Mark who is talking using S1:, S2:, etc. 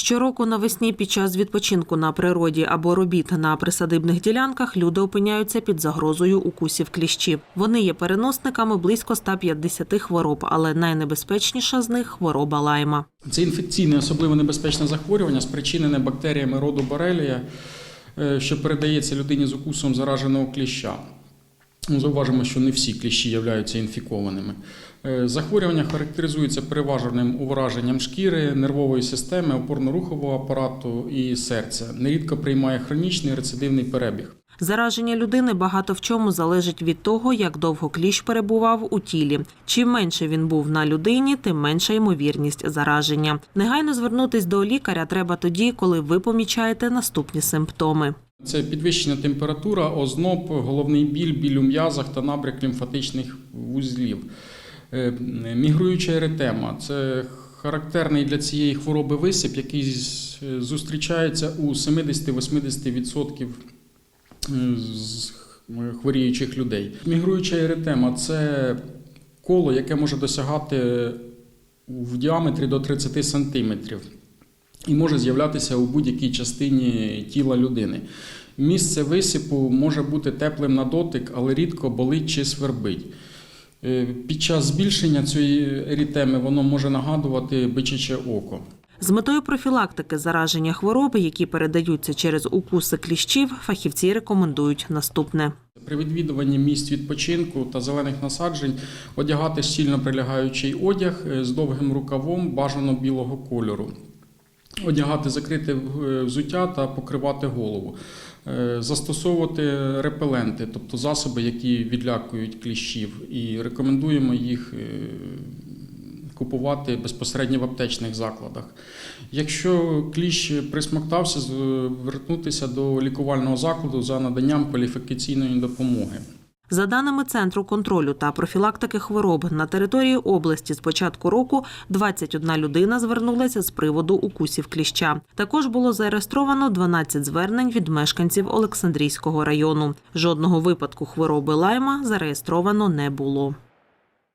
S1: Щороку навесні під час відпочинку на природі або робіт на присадибних ділянках люди опиняються під загрозою укусів кліщів. Вони є переносниками близько 150 хвороб, але найнебезпечніша з них хвороба лайма.
S2: Це інфекційне особливо небезпечне захворювання, спричинене бактеріями роду борелія, е, що передається людині з укусом зараженого кліща. Зауважимо, що не всі кліщі являються інфікованими. Е, Захворювання характеризується переваженим ураженням шкіри, нервової системи, опорно-рухового апарату і серця. Нерідко приймає хронічний рецидивний перебіг.
S1: Зараження людини багато в чому залежить від того, як довго кліщ перебував у тілі. Чим менше він був на людині, тим менша ймовірність зараження. Негайно звернутись до лікаря треба тоді, коли ви помічаєте наступні симптоми.
S2: Це підвищена температура, озноб, головний біль, біль у м'язах та набряк лімфатичних вузлів. Е, Мігруюча еретема це характерний для цієї хвороби висип, який зустрічається у 70-80% з хворіючих людей. Мігруюча еретема це коло, яке може досягати в діаметрі до 30 сантиметрів і може з'являтися у будь-якій частині тіла людини. Місце висипу може бути теплим на дотик, але рідко болить чи свербить. Е, Під час збільшення цієї ерітеми воно може нагадувати бичаче око.
S1: З метою профілактики зараження хвороби, які передаються через укуси кліщів, фахівці рекомендують наступне.
S2: При відвідуванні місць відпочинку та зелених насаджень одягати щільно прилягаючий одяг е, з довгим рукавом бажано білого кольору. Одягати закрите е, взуття та покривати голову. Е, Застосовувати репеленти, тобто засоби, які відлякують кліщів, і рекомендуємо їх е, купувати безпосередньо в аптечних закладах. Якщо кліщ присмоктався, звернутися до лікувального закладу за наданням кваліфікаційної допомоги.
S1: За даними Центру контролю та профілактики хвороб, на території області з початку року 21 людина звернулася з приводу укусів кліща. Також було зареєстровано 12 звернень від мешканців Олександрійського району. Жодного випадку хвороби лайма зареєстровано не було.